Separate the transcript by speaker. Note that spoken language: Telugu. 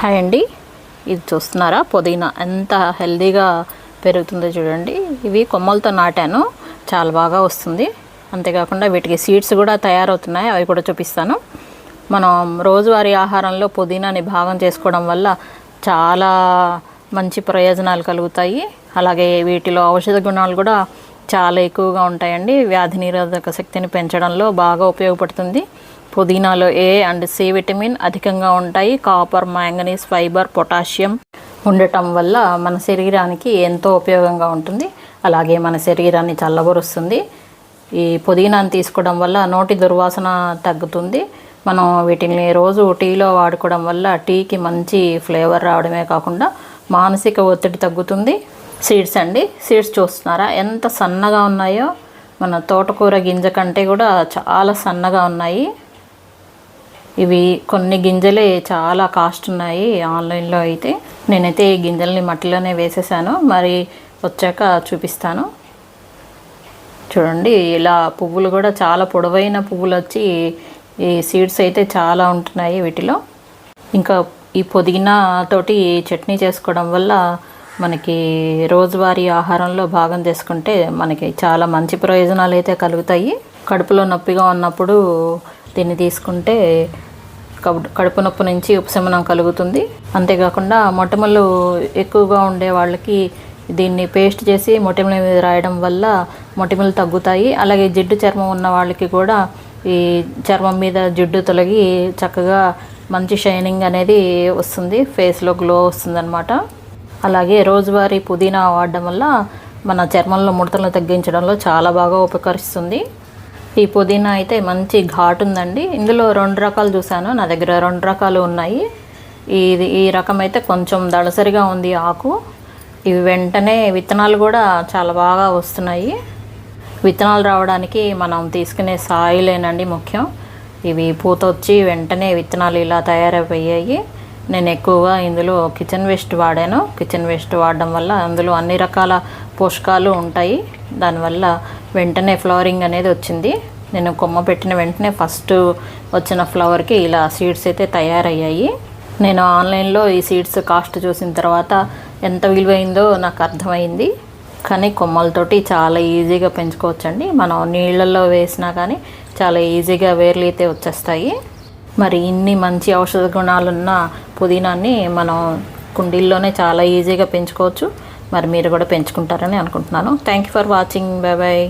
Speaker 1: హాయ్ అండి. ఇది చూస్తున్నారా? పుదీనా ఎంత హెల్దీగా పెరుగుతుందో చూడండి. ఇవి కొమ్మలతో నాటాను. చాలా బాగా వస్తుంది. అంతేకాకుండా వీటికి సీడ్స్ కూడా తయారవుతున్నాయి. అవి కూడా చూపిస్తాను. మనం రోజువారీ ఆహారంలో పుదీనాని భాగం చేసుకోవడం వల్ల చాలా మంచి ప్రయోజనాలు కలుగుతాయి. అలాగే వీటిలో ఔషధ గుణాలు కూడా చాలా ఎక్కువగా ఉంటాయండి. వ్యాధి నిరోధక శక్తిని పెంచడంలో బాగా ఉపయోగపడుతుంది. పుదీనాలో ఏ అండ్ సి విటమిన్ అధికంగా ఉంటాయి. కాపర్ మ్యాంగనీస్ ఫైబర్ పొటాషియం ఉండటం వల్ల మన శరీరానికి ఎంతో ఉపయోగంగా ఉంటుంది. అలాగే మన శరీరాన్ని చల్లబరుస్తుంది. ఈ పుదీనాను తీసుకోవడం వల్ల నోటి దుర్వాసన తగ్గుతుంది. మనం వీటిని రోజు టీలో వాడుకోవడం వల్ల టీకి మంచి ఫ్లేవర్ రావడమే కాకుండా మానసిక ఒత్తిడి తగ్గుతుంది. సీడ్స్ అండి. సీడ్స్ చూస్తున్నారా? ఎంత సన్నగా ఉన్నాయో. మన తోటకూర గింజ కంటే కూడా చాలా సన్నగా ఉన్నాయి. ఇవి కొన్ని గింజలే చాలా కాస్ట్ ఉన్నాయి ఆన్లైన్లో అయితే. నేనైతే ఈ గింజల్ని మట్టిలోనే వేసేసాను. మరి వచ్చాక చూపిస్తాను. చూడండి ఇలా పువ్వులు కూడా చాలా పొడవైన పువ్వులు వచ్చి ఈ సీడ్స్ అయితే చాలా ఉంటున్నాయి వీటిలో. ఇంకా ఈ పొదిగినా తోటి చట్నీ చేసుకోవడం వల్ల మనకి రోజువారీ ఆహారంలో భాగం చేసుకుంటే మనకి చాలా మంచి ప్రయోజనాలు అయితే కలుగుతాయి. కడుపులో నొప్పిగా ఉన్నప్పుడు దీన్ని తీసుకుంటే కడుపు నొప్పి నుంచి ఉపశమనం కలుగుతుంది. అంతేకాకుండా మొటిమలు ఎక్కువగా ఉండే వాళ్ళకి దీన్ని పేస్ట్ చేసి మొటిమల మీద రాయడం వల్ల మొటిమలు తగ్గుతాయి. అలాగే జిడ్డు చర్మం ఉన్న వాళ్ళకి కూడా ఈ చర్మం మీద జిడ్డు తొలగి చక్కగా మంచి షైనింగ్ అనేది వస్తుంది. ఫేస్లో గ్లో వస్తుంది అలాగే రోజువారీ పుదీనా వాడడం వల్ల మన చర్మంలో ముడతలను తగ్గించడంలో చాలా బాగా ఉపకరిస్తుంది. ఈ పుదీనా అయితే మంచి ఘాటు ఉందండి. ఇందులో రెండు రకాలు చూశాను. నా దగ్గర రెండు రకాలు ఉన్నాయి. ఇది ఈ రకం అయితే కొంచెం దళసరిగా ఉంది ఆకు. ఇవి వెంటనే విత్తనాలు కూడా చాలా బాగా వస్తున్నాయి. విత్తనాలు రావడానికి మనం తీసుకునే సాయిలేనండి ముఖ్యం. ఇవి పూత వచ్చి వెంటనే విత్తనాలు ఇలా తయారైపోయాయి నేను ఎక్కువగా ఇందులో కిచెన్ వేస్ట్ వాడాను. కిచెన్ వేస్ట్ వాడడం వల్ల అందులో అన్ని రకాల పోషకాలు ఉంటాయి. దానివల్ల వెంటనే ఫ్లవరింగ్ అనేది వచ్చింది. నేను కొమ్మ పెట్టిన వెంటనే ఫస్ట్ వచ్చిన ఫ్లవర్కి ఇలా సీడ్స్ అయితే తయారయ్యాయి. నేను ఆన్లైన్లో ఈ సీడ్స్ కాస్ట్ చూసిన తర్వాత ఎంత విలువైందో నాకు అర్థమైంది. కానీ కొమ్మలతోటి చాలా ఈజీగా పెంచుకోవచ్చండి. మనం నీళ్ళల్లో వేసినా కానీ చాలా ఈజీగా వేర్లు అయితే వచ్చేస్తాయి. మరి ఇన్ని మంచి ఔషధ గుణాలున్న పుదీనాన్ని మనం కుండీల్లోనే చాలా ఈజీగా పెంచుకోవచ్చు. మరి మీరు కూడా పెంచుకుంటారని అనుకుంటున్నాను. Thank you for watching bye bye